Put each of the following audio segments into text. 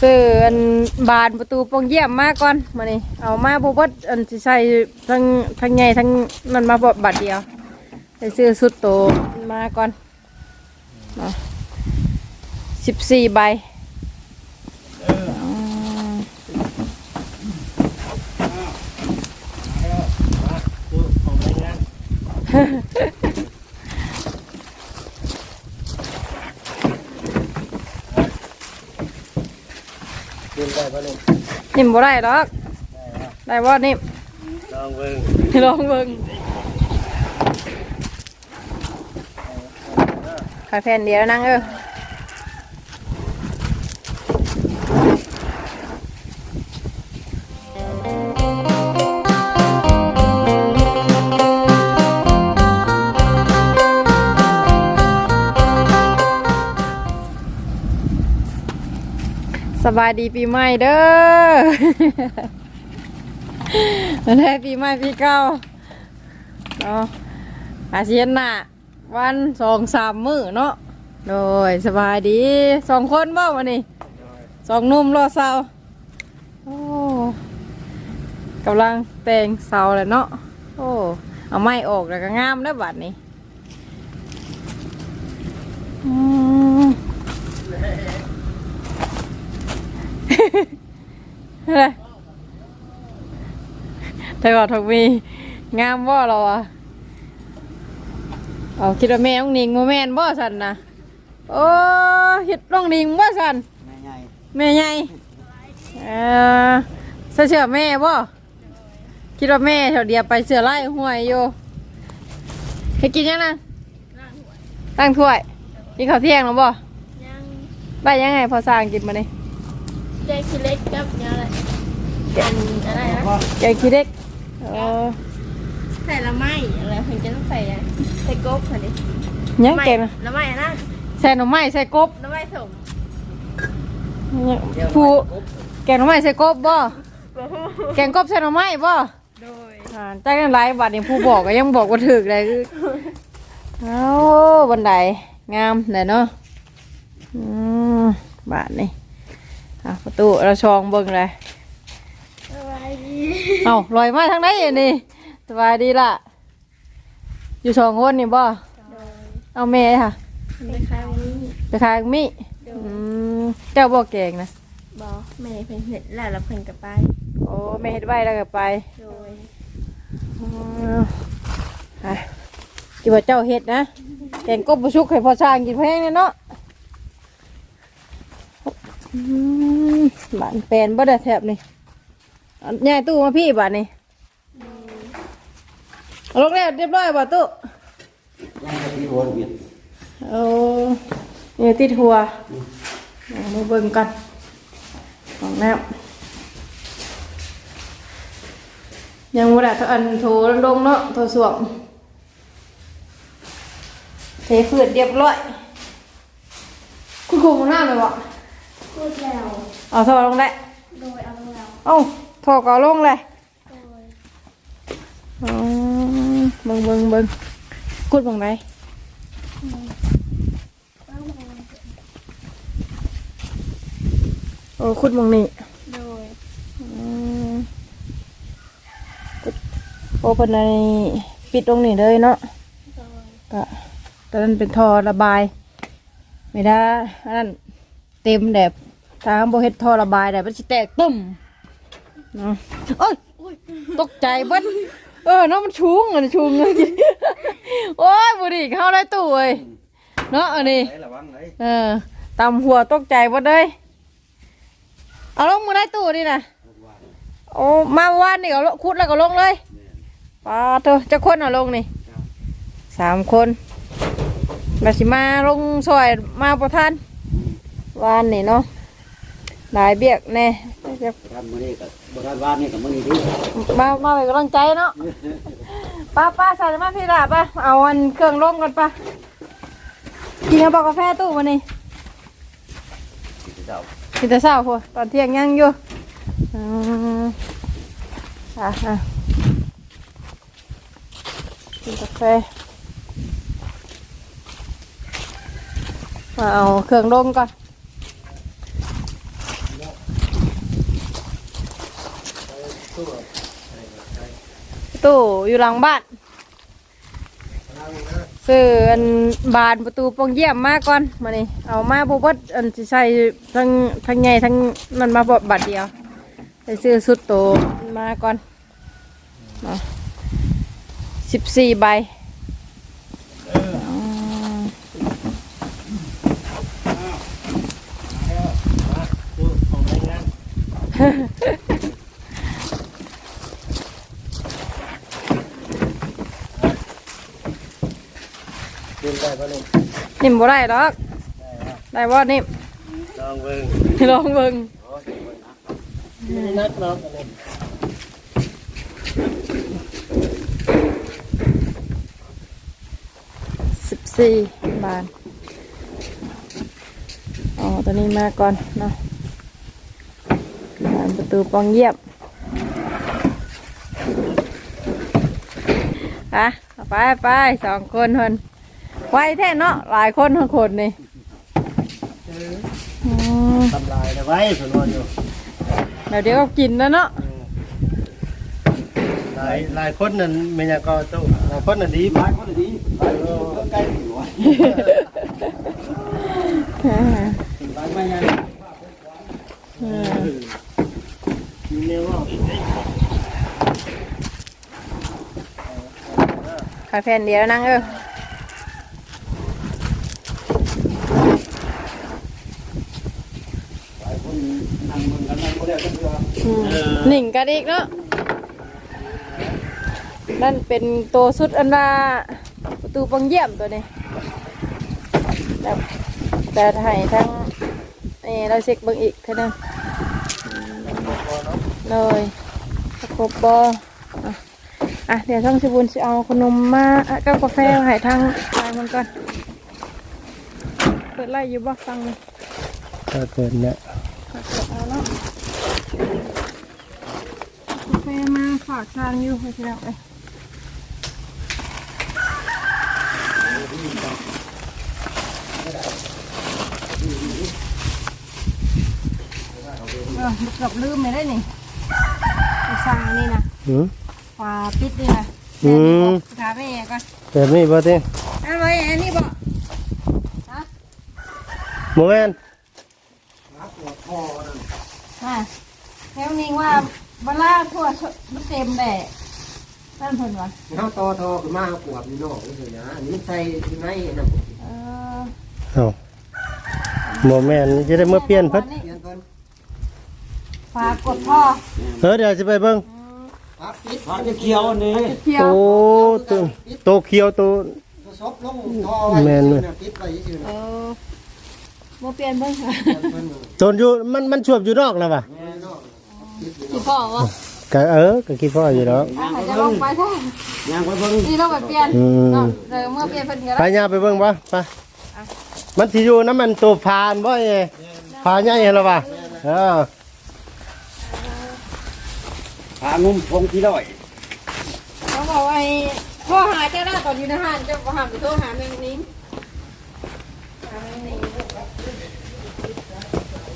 ซื้ออันบานประตูปองเยี่ยมมาก่อนมานี่เอามาบ่เบิดอันสิใส่ทั้งทั้งใหญ่ทั้งมันมาบ่บัดเดียวไปซื้อสุดโตมาก่อนมาสิบสี่ใบอืม กินได้ปะลุงนิ่มบ่ได้ดอก ได้บ่นิ่มลองเบิ่งลองเบิ่งขายแผ่นเดียวนั่งเออ บายดีปีใหม่เด้อวันแรกปีใหม่ปีเก่าเนาะอาเซียนน่ะ วันสองสามมื้อเนาะโดยสบายดีสองคนบ่วันนี้สองนุ่มรอเสาโอ้กำลังแต่งเสาเลยเนาะโอ้เอาไม้ออกแล้วก็งามแล้วบัดนี้อืม อะไรแต่ก่อนทกมี งามบ่เราอะเอาคิดว่าแม่ต้องนิงโมแมนบ่สันนะโอ้เฮ็ดต้องนิงบ่สันแม่ใหญ่แม่ใหญ่เออเสื้อเชื่อแม่บ่คิดว่าแม่เถวเดียวไปเสือไล่ห้วยอยู่ให้กินยังนะตั้งถ้วยกินข้าวเที่ยงหรือบ่ยังได้ยังไงพอสร้างกินมาเนี่ย แจกขี้เล็กกับยังอะไรเป็นอะไรนะแกงขี้เด็กเออใส่ละไม้อะไรเพิ่งจะต้องใส่อะใส่กบค่ะดิยังแกงนะละไม้นะใส่หน่อไม้ใส่กบละไม้สมผู้แกงหน่อไม้ใส่กบบ่แกงกบใส่หน่อไม้บ่โดยอ่าจ้างกันหลายบาทนี่ผู้บอกก็ยังบอกว่าถึกเลยคือเอ้าบันไดงามเลยเนาะอืมบาทนี่ อะประตูเราชองเบิ่งเลยสบายดีเอ้าลอยมาทางไหนอันนี่สบายดีล่ะ อยู่สองคนนี่บ่โดยเอาแม่ค่ะไปค้างนี้ไปขายมิอืมเจ้าบอกแกงนะบอแม่เพิ่งเห็นแล้วเราเพิ่งกลับไป โอ้แม่เฮ็ดไว้แล้วก็ไปโดยอ๋ออะที่ว่าเจ้าเฮ็ดนะแกงกบบุชุกให้พอช่างกินแพงเนี่ยเนาะอืม บ้านแปลนบ่ได้แถบนี่เอาย้ายตู้มาพี่บ้านนี่เอาลงแล้วเรียบร้อยบ่ตู้ยังไม่ที่หัวเบียดโอ้นี่ติดหัวเอามาเบิ่งกันของน้ำยังบ่ได้เท่าอันโถลงๆเนาะโถสวมเทพืชเรียบร้อย คุณครูมันน้ำเลยบ่ พูดแล้ว เอาโถลงได้โดยเอาแล้วเอ้าโถก็เอาลงเลยโดยอ๋อเบิ่งเบิ่งเบิ่งกุดบังไดต้องมองโอ้คุดบังนี่โดยอืมโอ้เพิ่นในปิดตรงนี้เลยเนาะ โดยก็ตอนนั้นเป็นท่อระบาย ไม่ได้อันนั้นเต็มแดบ ทางโบเฮ็ดท่อระบายแดบมันสิแตกตึ้มเนาะโอ้ยตกใจเบิ้เออเนาะมันชุงอะชุงเลยโอ้ยบุรีเข้าได้ตู้เว้ยเนาะอันนี้ไหนระวังเลยเออตำหัวตกใจหมดเลยเอาลงมือได้ตู้นี่นะโอ้มาเมื่อวานนี่เอาลงคุดแล้วก็ลงเลยปาเถอะจะคนเอาลงนี่สามคนมาสิมาลงซอยมาประทานวานนี่เนาะ หลายเบียกแน่จะทำมื้อนี้กับบ่ทันวานนี่กับมื้อนี้ดิมามาเป็นกำลังใจเนาะป้าป้าใส่มาพี่ละป้าเอาอันเครื่องลงกันป้ากินกระบอกกาแฟตู้มานี่เจ้ากินแต่เช้าพอตอนเที่ยงยังอยู่อืมอะอะกินกาแฟมาเอาเครื่องลงก่อน ตู้อยู่หลังบ้านซื้ออันบานประตูปองเยี่ยมมาก่อนมานี่เอามาบวบดอันสิใส่ทั้งทั้งใหญ่ทั้งมันมาบบัดเดียวไปซื้อสุดโตมาก่อนสิบสี่ใบมของแรงงา นเดินไปปะลุงนิ่มบ่ได้หรอกได้บ่นิ่มลองเบิ่งลองเบิ่งนักเนาะปะลุงสิบสี่บาทอ๋อตัวนี้มาก่อนเนาะบานประตูปองเยี่ยมอะเอาไปไปสองคนคน ไวแท้เนาะหลายคนทั้งคนนี่อืมทำลายเอาไว้สนวนอยู่เดี๋ยวเดี๋ยวก็กินแล้วเนาะหลายหลายคนนั่นไม่อยากก็ตู้หลายคนนั่นดีหลายคนดีหลายคนใกล้ถึงหัวหลายไม่ยังอืมมีแนวว่าอีกได้ขายแผ่นเดียวนั่งเออ หลายคนนั่งมึงกันนั่งก็ได้ก็เพื่อ อืม หนิงกันอีกเนาะนั่นเป็นตัวสุดอันว่าประตูปองเยี่ยมตัวนี้แต่แต่ให้ทั้งเออเราเช็คเบิ่งอีกแค่นั้นเลยครบบออะอะเดี๋ยวช่องชิบุญจะเอาขนมมากับกาแฟมาให้ทางทางมันก่อน เปิดไล่อยู่บ่ฟังเลยเกิดเนี่ย เอาเนาะกาแฟ มาฝากทางอยู่ให้พี่น้องเอ้ยเออเกือบลืมไม่ได้นี่ไปสั่งนี่นะอืมฝาปิดนี่นะอืมถามแม่ก่อนแต่นี่บ่ติอันไว้อันนี้บ่ฮะโมแมนฮะแค่นี้ว่า เวลาทั่วมันเต็มแหละนั่นเพิ่นวะเขาโตโตขึ้นมาปวดนี่นอกนี่คือนะอันนี้ใส่ที่ไหนนะเออเอ้าโมแมนจะได้เมื่อเปลี่ยนเพิ่นเปลี่ยนเพิ่นฝากกดพ่อเออเดี๋ยวจะไปเบิ่งปั๊บปิดพาจะเคี้ยวนี่เที่ยวโอ้ตัวโตเขียวตัวตัวซบลงท่อไว้แม่นเว้ยนะปิดไว้ซื่อๆเอนะอโมเปลี่ยนเบิ่งค่ะเปลี่ยนเพิ่นน่ะตนอยู่มันมันชวบอยู่นอกแล้วป่ะแม่นอ กปิดอยู่สิพ่อวะก็เออก็คิดพ่ออยู่แล้วอะใครจะลงไปแท้ยังไปเบิ่งนี่ต้องไปเปลี่ยนอืมเนาะเดี๋ยวเมื่อเปลี่ยนเพิ่นก็ไปได้ย่าไปเบิ่งป่ะไปมันสิอยู่น้ำมันตัวพานบ่ไงพาใหญ่เหรอป่ะเออหางุ้มพงที่ร้อยเขาบอกว่าให้พ่อหาเจ้าหน้าตอนอยู่ในห้างเจ้าบ่ห้ามไปโทรหาแม่นิ้งหาแม่นิ้ง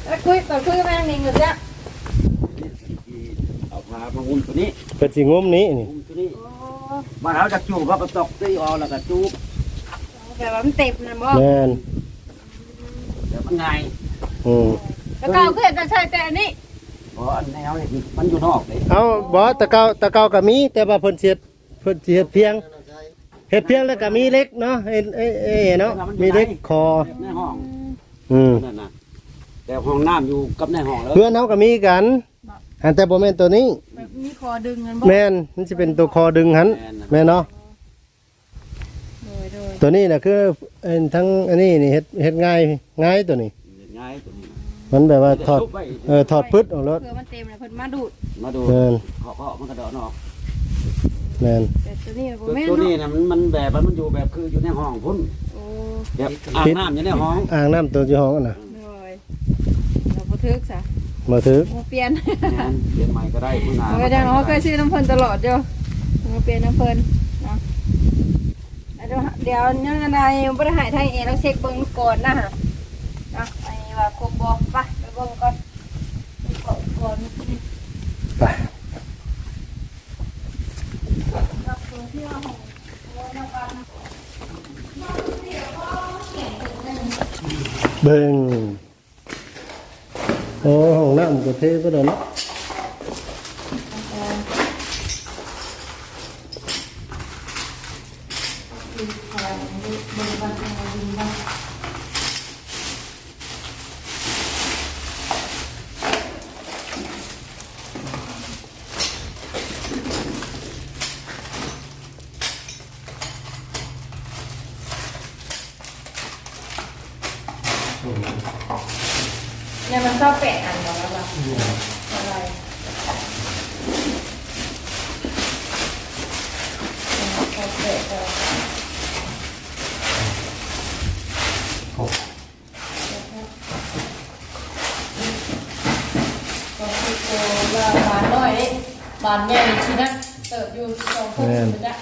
แล้วคุยตอนคุยกับแม่นิ้งเหรอจ๊ะเอาพา มางุ้มตัวนี้เป็นสิงมนี้นี่งุ้มตัวนี้โอ้มาเอาจากจูบเขาก็ตอกตีออกแล้วก็จูบแบบว่ามันเต็มนะบ่แม่นเดี๋ยวมันง่ายอืมแล้วก็เอาขึ้นจะใช้แต่อันนี้เพราะอันแนวนี่มันอยู่นอกเลยเอาบ่ตะเกาตะเกาก็มี แต่ว่าเพิ่นสิเฮ็ดเพิ่นสิเฮ็ดเพียงเฮ็ดเพียงแล้วก็มีเล็กเนาะเอ้เอ้เอ้เนาะมีเล็กคอในห้องอืมนั่นน่ะแต่ห้องน้ำอยู่กับในห้องแล้วเพื่อนเฮาก็มีกัน อันแต่บ่แม่นตัวนี้ แบบมีคอดึงกันบ่แม่นมันสิเป็นตัวคอดึงหันแม่นเนาะโดยโดยตัวนี้น่ะคือเอ็นทั้งอันนี้นี่เฮ็ดเฮ็ดง่ายง่ายตัวนี้ ง่ายตัวนี้มันแบบว่าถอดซุบไว้เออถอดพึดออกรถเผื่อมันเต็มเลยเพิ่นมาดูดมาดูแม่นเคาะเคาะมันกระโดดออกแม่นแต่ตัวนี้บ่ตัวแม่นตัวนี้เนาะนะมันมันแบบว่ามันอยู่แบบคืออยู่ในห้องพุ่นโอ้แบบอ่างน้ำอยู่ในห้องอ่างน้ำตัวอยู่ห้องอะน่ะโดยเราบ่ทึกซะ มาถือบ่เปลี่ยนเปลี่ยนใหม่ก็ได้คุณอาเอจังอ๋อเคยซื้อน้ำเพิ่นตลอดเจ้ามาเปลี่ยนน้ำเพิ่นเนะเดี๋ยวเดี๋ยวยังไงบ่ได้หายไทยเองเราเช็คเบิ้งก่อนนะฮะนะไอ้ว่าครบบ่ไปไปเบิ้งก่อนก่อนก่อนไปเบิ้ง โอ้ห้องน้ำก็เทก็ได้เนาะ เนี่ยมันชอบแปะอันบอกแล้วแบบอะไรชอบแปะแต่ก็คือโตว่าบานน้อยนี่บานใหญ่ที่นั่นเติบอยู่สองคนมันจะ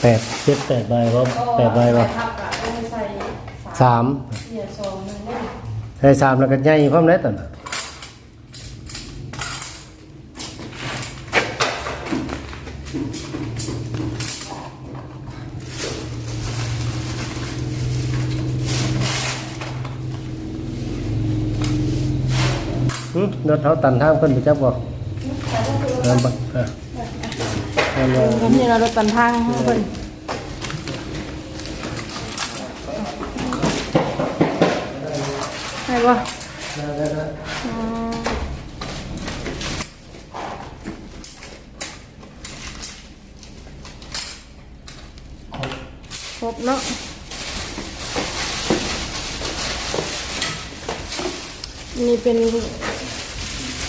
แปด เจ็ดแปดใบบ่แปดใบบ่ทับอะต้องใส่สามเสียสองหนึ่งได้ใส่สามแล้วก็ใหญ่พร้อมแล้วตอนน่ะหึรถเขาตันทางเพิ่นไปจับบ่เออบ่เออเอาเลยก็นี่เรารถตันทางให้เพิ่น ใช่ปะอ๋อครบเนาะนี่เป็น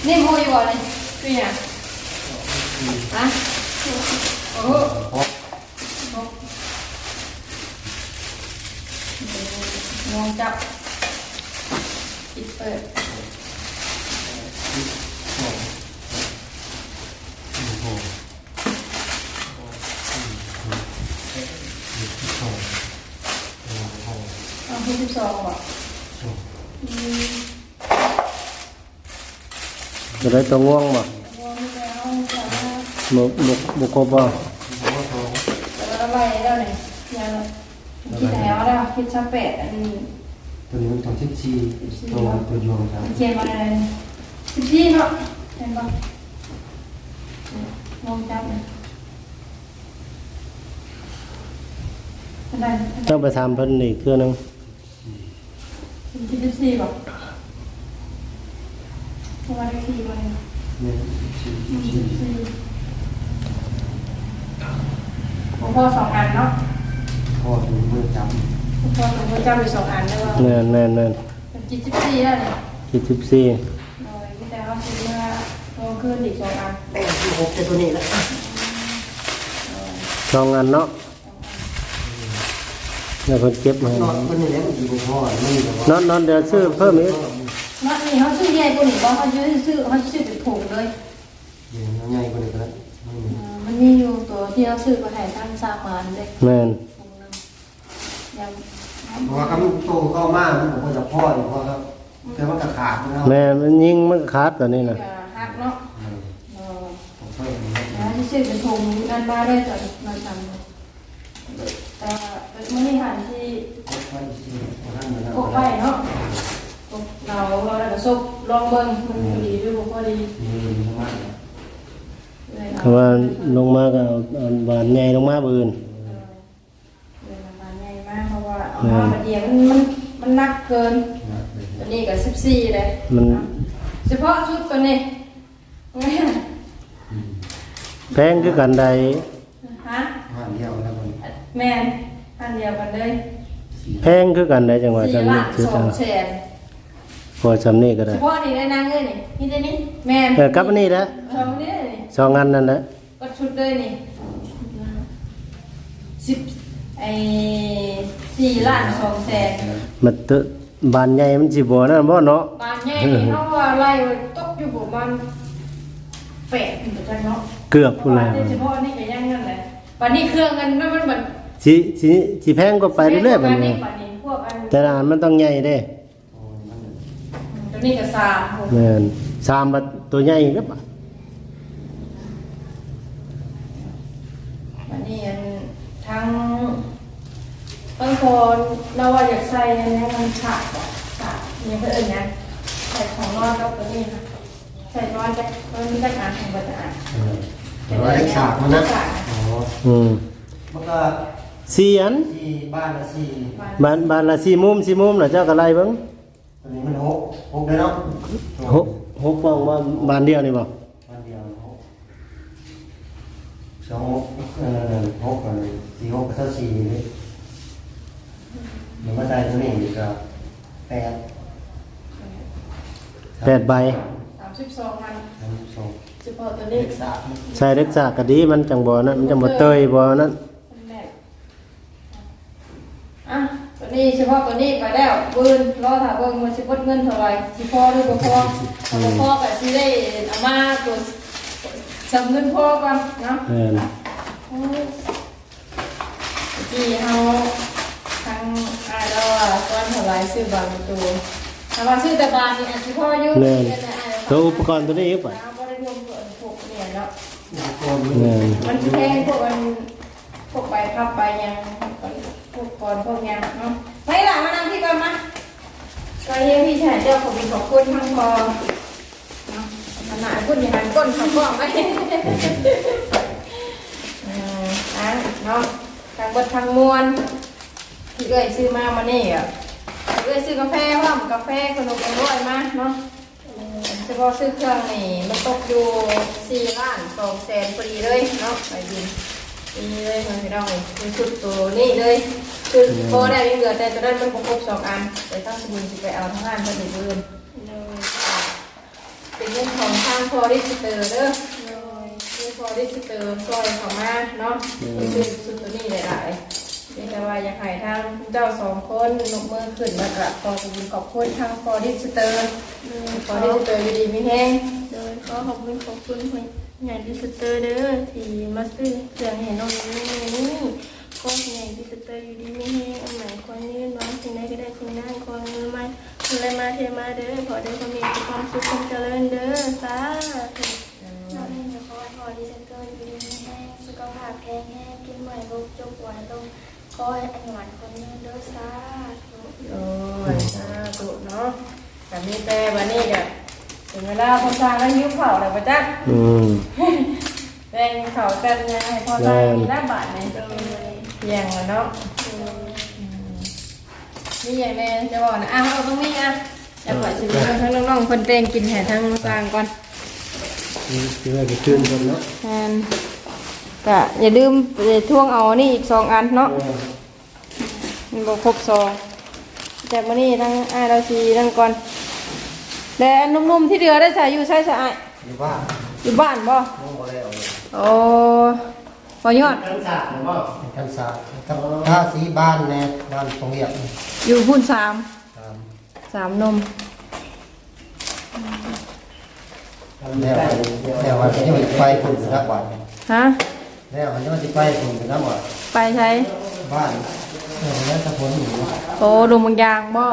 นี่มูอยู่บ่เลยคือหยังฮะโอ้โหมองจับ ปิดเปิดเอาที่สิบสองบ่อืมจะได้ตัวง่วงบ่วางแล้วสามารถบ่บ่บ่ครบบ่แล้วอะไรแล้วเนี่ยยังคิดแล้วแล้วคิดชักแปดอันนี้ ตัวนี้มันตัวที่สี่ตัวตัวยวงครับเขียนมาเลยสิบสี่เนาะเห็นปะมองจับเลยอะไรต้องไปถามเพิ่นอีกเทื่อนึงสิบสี่ป่ะประมาณสี่วันเนี่ยสี่สิบสี่สี่พ่อสองอันเนาะพ่อถึงมือจับ พ่อสองพ่อจำอยู่สองอันได้ว่าแน่นแน่นแน่นเป็นจิตสิบสี่แล้วเนี่ยคิดสิบสี่โดยที่แต่ว่าคือว่าลงขึ้นอีกสองอันโอ้ที่หกแต่ตัวนี้แหละสองอันเนาะแล้วเพิ่นเก็บมาให้นอนตัวนี้แหละมันอยู่พ่อมันแบบว่านอนนอนเดี๋ยวซื้อเพิ่มอีกนัดนี่เขาซื้อใหญ่กว่านี้บ่เขาซื้อซื้อเขาซื้อเป็นถุงเลยเนี่ยมันง่ายกว่านี้ก็ได้อ่ามันมีอยู่ตัวที่เราซื้อมาให้ท่านทราบมาเด็กแม่นถุงหนึงยัง เพราะว่าคำโตเข้ามามันก็จะพ่ออยู่พ่อครับแต่มันก็ขาดนะแม่นมันยิงมันขาดตัวนี้น่ะอย่าหักเนาะเออผมช่วยมันแล้วที่ซื้อเป็นถุงนั่นมาได้จนมาทำแต่เป็นมื้อนี้หันที่ค่อยๆสิเอาท่านมาแล้วพกไปเนาะพกเราเราแล้วก็ซุปลองเบิ่งมันพอดีหรือบ่พอดีนี่มันมากเลยเพราะว่าลงมาก็เอาเอาบานใหญ่ลงมาบืน เลยประมาณใหญ่มาก เพราะว่าเอามามาเดียวมันมันมันหนักเกิน ตัวนี้ก็สิบสี่เลยมันเฉพาะชุดตัวนี้ไงแพงคือกันใดฮะห้าเดียวแล้วมันแมนอันเดียวกันเลยแพงคือกันใดจังหวะสี่จำนี้ล้านซื้อสอทางงแสนพอจำนี้ก็เฉได้พาะนี่ได้นางเลยนี่นี่ตัวนี้แมนเออกลับอันนี้แหละสองนี่นี่สองอันนั่นแหละก็ชุดเลยนี่สิบไอ สี่ล้านสองแสนมันเตอะบานใหญ่มันสิบ่นั่นบ่เนาะบานใหญ่นี่เขาว่าไล่ไว้ตกอยู่ประมาณแปดถึงจะเนาะเกือบพุ่นแล้วเฉพาะนี่ก็ยังนั่นแหละวันนี้เครื่องเงินมันมันแบบสิสิสิแพงก็ไปเรื่อยๆบับัดดนี้นี้บัดนี้พวกอันแต่ละอันมันต้องใหญ่เด้ตัวนี้ก็สามผมแม่นสามบัดตัวใหญ่ก็ปะอั นนี้อันทั้งต้นโคคนเราว่าอยากใส่อันนี้มันขาดอะขาดเนี่ยเพื่อนนะใส่ของนอนกับตัวนี้นะใส่นอนจะมันมีตั้งอ่านของบัตรอ่านแต่ว่าเล็กฉากมันนะอ๋ออืมมันก็สี่อันสี่บ้านละสี่บ้านบ้านละสี่มุมสี่มุมน่ะเจ้าก็ไล่เบิ่งอันนี้มันหกหกเลยเนาะหกหกบ้องว่าบ้านเดียวนี่บ่บ้านเดียวหกสองหกเอ่อหกกันสี่หกกับเท่าสี่ นี่มันมาได้ตัวนี้อีกก็แปดแปดใบสามสิบสองพันสามสองเฉพาะตัวนี้เล็กสามใส่เล็กสากก็ดีมันจังบ่นั่นมันจังบ่เตยบ่นั่นอันแรกอะตัวนี้เฉพาะตัวนี้ไปแล้วปืนรอถามเบิ่งมันสิเบิดเงินเท่าไหร่สิพอหรือบ่พอถ้าบ่พอก็สิได้เอามาตัวสำเงินพอก่อนเนาะ แม่น โอ้ยที่เฮาทั้ง อาเราอะก้อนเท่าไหร่ซื้อบางตัวถ้าว่าซื้อแต่บานนี่อาจสิพออยู่แม่นแต่อาจจะตัวอุปกรณ์ตัวนี้อีกบ่เอาบ่ได้รวมกับพวกเนี่ยเนาะโอนแม่นมันแพงพวกมันพวกใบพับใบยังพวกกรพวกยังเนาะไปล่ะมานั่งที่ก่อนมาก็เฮียพี่ชายเจ้าขอบคุณขอบคุณทั้งพอขนาดคุณย่างนั้นก้นขับกล้อไปอืมอะเนาะทางบดทางมวล ที่เอ้ยซื้อมามานี่อะเอ้ยซื้อกาแฟว่ามกาแฟขนมอร่อยมาเนาะเฉพาะซื้อเครื่องนี่มันตกอยู่สี่ล้านสองแสนพอดีเลยเนาะไปดินนี่เลยมันไม่ต้องมีชุดตัวนี่เลยคือโบได้ไม่เหลือแต่ตัวนั้นมันครบสองอันแต่ตั้งสมุนสิไปเอาทั้งงานมาถึงเดือนเป็นเรื่องของทางพอริสเตอร์เด้อเรื่องพอริสเตอร์ซอยเขามาเนาะคือชุดตัวนี้หลายๆ นี่แต่ว่าอยากให้ทางเจ้าสองคนลงมือขึ้นแล้วก็ขอขอบคุณขอบคุณทางพอริสเตอร์ขอได้เจออยู่ดีไม่แห้งโดยขอขอบคุณขอบคุณผู้ใหญ่ดิสเตอร์เด้อที่มาซื้อเครื่องเห็นน้องนี้นี่ก็ใหญ่ดิสเตอร์อยู่ดีไม่แห้งอันไหนควรยืนน้องสิ่งใดก็ได้สิ่งนั้นควรมือไม่อะไรมาเทมาเด้อขอได้ความมีความสุขความเจริญเด้อสาธุ น้องเองจะขอให้พอดีเซนเตอร์อยู่ดีมีแห้งสุขภาพแข็งแรงกินใหม่บุกจบหวานลง ขอให้อันหวานคนนี้เด้อสาธุโอ้ยสาธุเนาะแต่มีแต่วันนี้ก็ถึงเวลาพ่อสร้างแล้วยิ้วเข่าแล้วปะจ๊ะอืมแบ่งเข่ากันยังให้พ่อสร้างมีหน้าบาทในเพียงแล้วเนาะนี่อย่างแน่จะบอกนะอะเอาตรงนี้อะจะปล่อยสิมีทั้งน้องๆคนเต้งกินแห่ทั้งสร้างก่อนนี่คือว่าจะขึ้นคนเนาะแทน ก็อย่าลืมไปท่วงเอานี่อีกสองอันเนาะมันบอกครบสองจากมานี่ทั้งอ้ายเราสีทั้งก่อนแต่อันนุ่มๆที่เดือได้ใส่อยู่ใช่ใช่อ้ายหรือว่าอยู่บ้านบ่โอ้โหแล้วโอ้พอยอดกันสากบ่กันสากับท่าสีบ้านแน่บ้านตรงเรียบอยู่พุ่นสามตามสามนมแล้วแล้ววันนี้มันไปคุณสุนัขบ้านฮะ แล้ววันนี้มันจะไปคุณสุนัขบ้านไปใช้บ้านเออแล้วตะพนอยู่โอ้ลุงบางยางบ่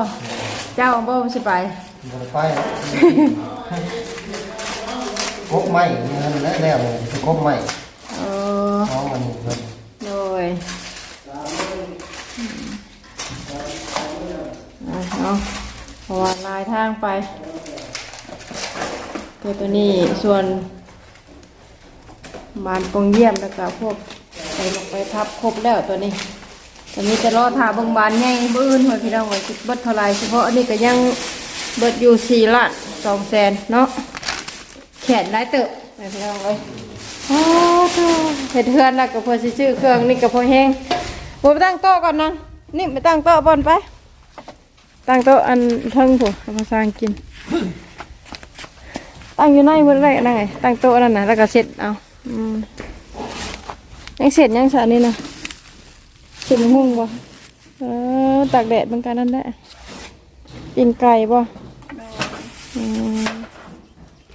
เจ้าบ่สิไปบนไปครบไหมเงินแล้วแล้วจะครบไหมเออน้องมันเงินโดยอะเนาะเพราะว่าลายทางไปตัวตัวนี้ส่วน บานปงเยี่ยมแล้วก็พวกไปลงไปทับครบแล้วตัวนี้ตอนนี้จะรอถาบางบานใหญ่บื้นหัวพี่น้องไว้คิดเบิดเท่าไรเฉพาะอันนี้ก็ยังเบิดอยู่สี่ล้านสองแสนเนาะแขนได้เติบพี่น้องเลยโอ้โหเห็ดเทือนแล้วก็พอสิซื้อเครื่องนี่ก็พอแห้งผมไปตั้งโต๊ะก่อนนะนี่ไปตั้งโต๊ะบอนไป ตั้งโต๊ะอันเทิงผัวเอามาสร้างกิน ตั้งอยู่ในบนไรนั่งไงตั้งโต๊ะนั่นนะแล้วก็เสร็จเอา อืมยังเสร็จยังสานี่นะเสร็จหุ่งบ่เออตากแดดเหมือนกันนั่นแหละปิ่งไก่บ่อืม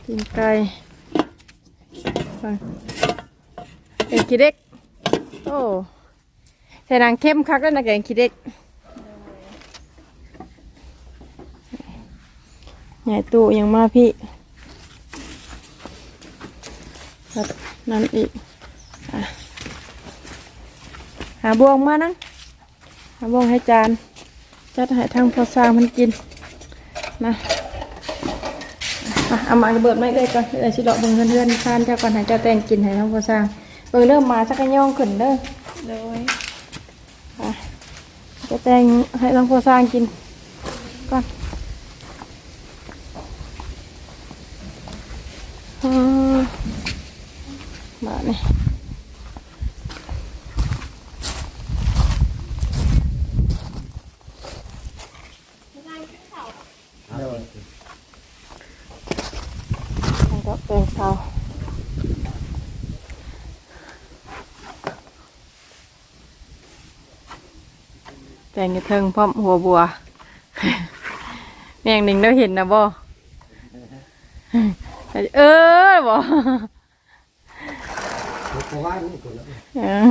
ปิ่งไก่แกงขี้เด็ก โอ้ใส่นางเข้มคักแล้วนะแกงขี้เด็กใหญ่ตู้ยังมาพี่ แล้วนั่นอีกอะหาบวงมานั่งเอาบ้องให้จานจัดให้ทางพอสร้างมันกินนะอะเอามาระเบิดไม่ได้ก่อนเดี๋ยวสิเลาะเบิ่งเพื่อนๆทานเจ้าก่อนให้เจ้าแต่งกินให้ทางพอสร้างเบิ่งเริ่มมาสักกะย่องขึ้นเด้อโดยอะจะแต่งให้ทางพอสร้างกินก่อนอ่ามาเนี่ย แล้วก็แปรงเท้า แปรงกระเทิงพร้อมหัวบัวแมงหนึ่งเราเห็นนะบ่เออบ่เพราะว่านี่คนละเออ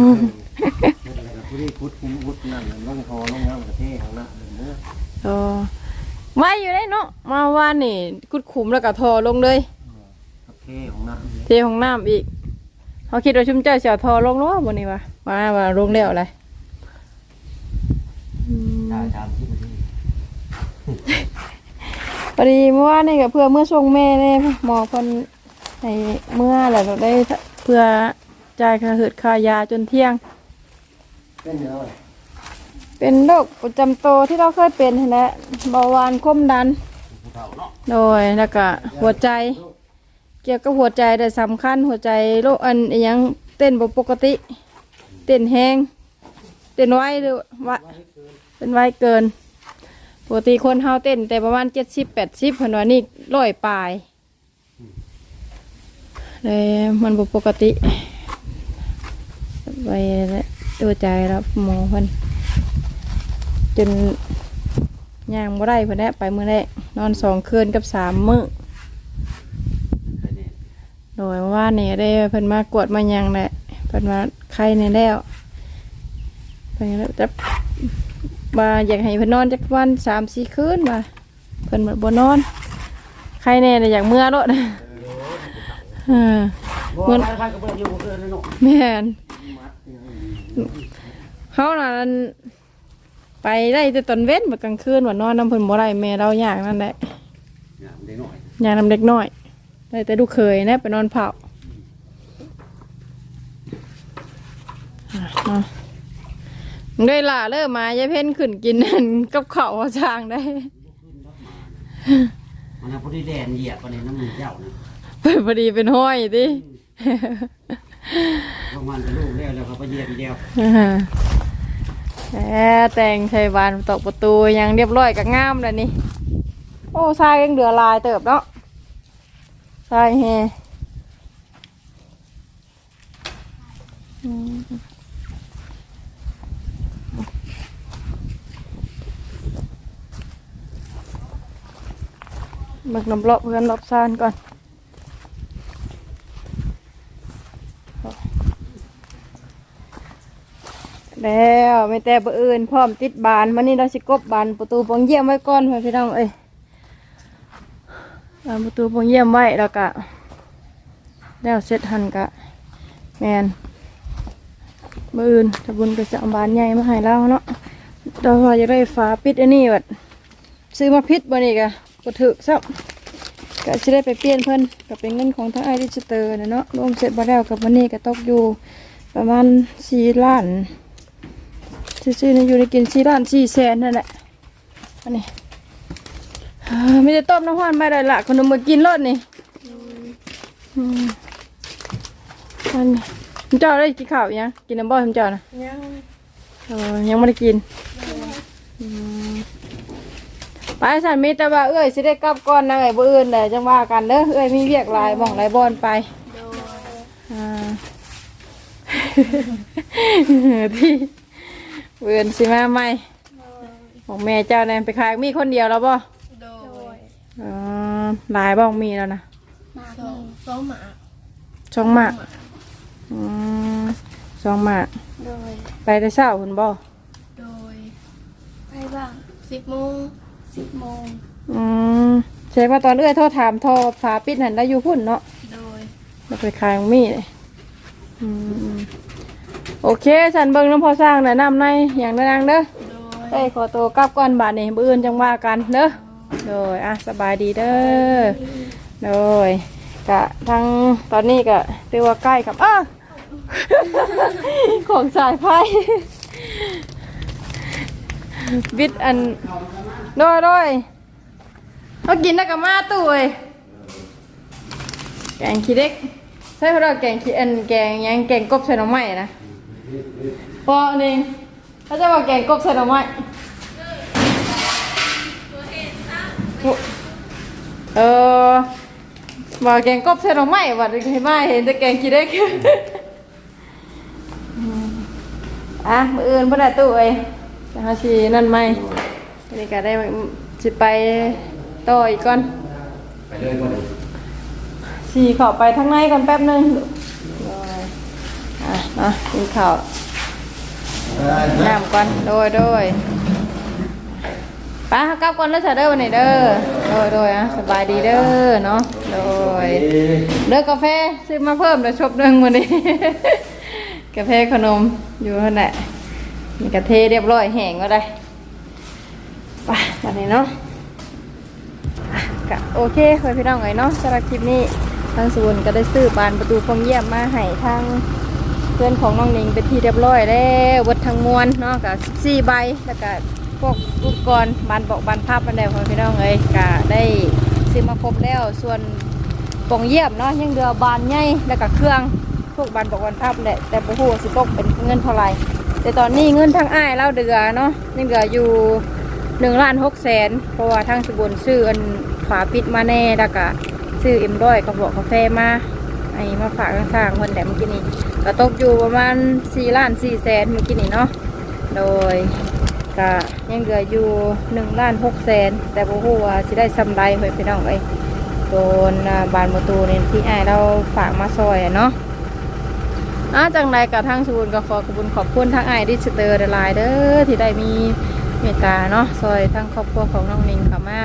ผู้ที่พุทธคุ้มพุทธนั่นลงคอลงน้ำกระเทข้างหน้าเนื้อเออไว้อยู่ได้เนาะมาว่านี่กุดขุมแล้วก็ทอลงเลยกระเทของน้เทของน้ำอีกเขาคิดว่าชุมเจ้าเสียทอลงแล้วบนนี้วะมาว่าลงแล้วอะไรอื มำได้ตามที่มันที่พอดีเมื่อวานนี่ก็เพื่อเมื่อส่งแม่เนี่ยหมอคนให้เมื่อแหละเราได้เพื่อจ่ายค่าหืดค่ายาจนเที่ยง เป็นเนื้อเป็นโรคประจำตัวที่เราเคยเป็นนั่นแหละเบาหวานความดัน ผู้เฒ่าเนาะโดยแล้วก็หัวใจ เกี่ยวกับหัวใจแต่สำคัญหัวใจโรคอันอิหยังเต้นบ่ปกติ เต้นแห้งเต้นไวหรือว่า เต้นไวเกินปกติคนเฮาเต้น แต่ประมาณเจ็ดสิบแปดสิบพนว่านี่ร้อยปลายเลยมันบปกติ ไปดูใจแล้วหมอพิ่นจนย่างบ่ได้พิ่นแหละไปมือแรกนอนสองคืนกับสามมื้อโดยว่านี่ได้เพิ่นมากวดมายังแหละเพิ่นว่าไข้ในแล้วเพิ่นก็เลยจะ มาอยากให้เพิ่นนอนจักวันสามสี่คืนว่าเพิ่นบ่นอนไข้แน่เลยอยากเมื่อรถเออบ่มันใครๆก็บ่อยู่บ่เกินเลยเนาะแม่นเขาน่ะอันไปได้แต่ตอนเว้นแบบกลางคืนว่านอนน้ำเพิ่นบ่ได้แม่เราอยากนั่นแหละเนี่ยมันได้น้อยยางน้ำเล็กน้อยได้แต่ลูกเคยนะไปนอนเผาอะ เนาะมึงได้ล่ะเริ่มมายายเพ่นขึ้นกินนั่นกับเขาวเอาช่างได้มันน่ะผู้ที่แดนเหยียบปานนี้น้ำมือเจ้านะเปิดพอดีเป็นห้อยดิลงมันเป็นลูกแล้วแล้วเขาไปเหยียบอีกเดียวแหมแต่งใส่บานตอกประตูยังเรียบร้อยกับงามเลยนี่ โอ้ทรายยังเดือลายเติบเนาะทรายแฮอืม มึกน้ำเลาะเพื่อนรอบซานก่อนแล้วไม่แต่บอื่นพร้อมติดบานมันนี่เราสิกบบานประตูปองเยี่ยมไว้ก่อนเพื่อนพี่น้องเอ้ยบานประตูปองเยี่ยมไว้แล้วก็แล้วเสร็จหันกะแมนบอื่นตะบุญก็จะเอาบานใหญ่มาให้เราเนาะเราพอจะได้ฝาปิดอันนี้แบบซื้อมาพิษบ่นี่กะ ก็ถือซับก็จะได้ไปเปลี่ยนเพิ่นก็เป็นเงินของทางไอริจิเตอร์นะเนาะรวมเสร็จบ่แล้วกับวันนี้ก็ตกอยู่ประมาณสี่ล้านซื้อๆนี่อยู่ในกินสี่ล้านสี่แสนนั่นแหละอันนี้เอ้อไมแต่ได้ต้มน้ำห้อนไม่ได้ละขนมมากินรสนี่อืมอันนี้คุณเจ้าได้กินข้าวยังกินน้ำบ่อคุณเจ้านะยังเออยังไม่ได้กินอืม ไปสันมีแต่ว่าเอ้ยสิได้กลับก่อนนะเอ้ยบ่อื่นแต่จังว่ากันเด้อเอ้ยมีเวียกหลายหม่องหลายบอนไปโดยอ่า ที่เวือนสิมาไหมของแม่เจ้าเนี่ยไปขายมีคนเดียวแล้วบ่โดยอ๋อหลายบ้องมีแล้วนะมากสอนี่งสองหมาสองหมากอืมสองหมากโดย ไปแต่เช้าคุณบ่โดยไปบ้างสิบโมง สิบโมงอืมใช่ว่าตอนเอื้อยโทรถามโทรฝาปิดหันได้อยู่พุ่นเนาะโดยแล้วไปขายของมีเลยอืมโอเคฉันเบิ่งน้ำพอสร้างแนะนำในอย่างนั้นเด้อโดเอ้ยขอตัวกลับก่อนบาดนี้มื้ออื่นจังว่ากันเด้อโดยอะสบายดีเด้อโดยกะทั้งตอนนี้ก็ถือว่าใกล้กับอ้าของสายไฟ บิดอัน โดยโดยเขากินนักกับมาตู้เว้ยแกงขี้เด็กใช่เพราะเราแกงขี้อันแกงยังแกงกบใส่หน่อไม้นะพอหนึ่งเขาจะบอกแกงกบใส่หน่อไม้เออบอกแกงกบใส่หน่อไม้วัดเห็นไหมเห็นแต่แกงขี้เด็กอะมืออื่นพ่อได้ตู้เอ้ยจะหาชีนั่นไหม นี่ก็ได้สิไปต่ออีกก่อนไปเลยบ่ได้สีเข้าไปทางในก่อนแป๊บหนึงอะเนาะกินข้าวน้ำก่อนโดยโดยไป้ากลับก่อนแล้วเสเด้อวันไหนเด้อโดยโดยอะสบายดีเด้อเนาะโดยเด้อกาแฟซื้อมาเพิ่มเดี๋ยวชบหนึ่งวันนี้กาแฟขนมอยู่นั่นแหละมีกระเทเรียบร้อยแห้งก็ได้ ไปวันนี้เนาะก็โอเคไว้พี่น้องไงเนาะสำหรับคลิปนี้ทางสวนก็ได้ซื้อบานประตูพรมเยี่ยมมาให้ทางเพื่อนของน้องนิงเป็นที่เรียบร้อยแล้ววัดทางมวลเนาะกับสี่ใบแล้วก็พวกอุปกรณ์บานบอกบานภาพบันไดของพี่น้องเอ้ยก็ได้ซื้อมาครบแล้วส่วนปองเยี่ยมเนาะยังเรือบานใหญ่แล้วก็เครื่องพวกบานบอกวันทับแหละแต่บ่ฮู้ว่าสิตกเป็นเงินเท่าไหร่แต่ตอนนี้เงินทางอ้ายเล่าเดือเนาะยังเหลืออยู่ หนึ่งล้านหกแสนเพราะว่าทางสบุนซื้ออันฝาปิดมาแน่แล้วก็ซื้อเอ็มร้อยกระบอกกาแฟมาไอ้มาฝากข้างๆคนแหลมเมื่อกี้นี้ก็ตกอยู่ประมาณสี่ล้านสี่แสนเมื่อกี้นี้เนาะโดยก็ยังเหลืออยู่หนึ่งล้านหกแสนแต่บ่ฮู้ว่าสิได้ซำไรเฮ้ยพี่น้องเอ้ยโดนบานประตูนี่ที่ไอ้เราฝากมาซอยเนาะอาจังไรกับทางชูนก็ขอขอบคุณขอบคุณทางไอ้ายดิสเตอร์หลายเด้อที่ได้มี เมตตาเนาะซอยทางครอบครัวของน้องนิงเข้ามา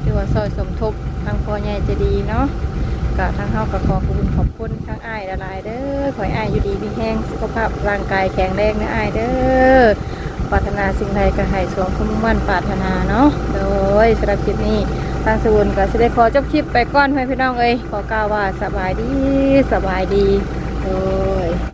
หรือว่าซอยสมทบทางพ่อใหญ่จะดีเนาะก็ทางเฮาก็ขอขอบคุณขอบคุณทางไอ้ายหลายเด้อขออ้ายอยู่ดีมีแห้งสุขภาพร่างกายแข็งแรงนะไอ้ายเด้อปรารถนาสิ่งใดก็ให้สวมคำมุ่งมั่นปรารถนาเนาะโดยสำหรับคลิปนี้ทางสวุนก็สิได้ขอจบคลิปไปก่อนให้พี่น้องเอ้ยขอกล่าวว่าสบายดีสบายดีโดย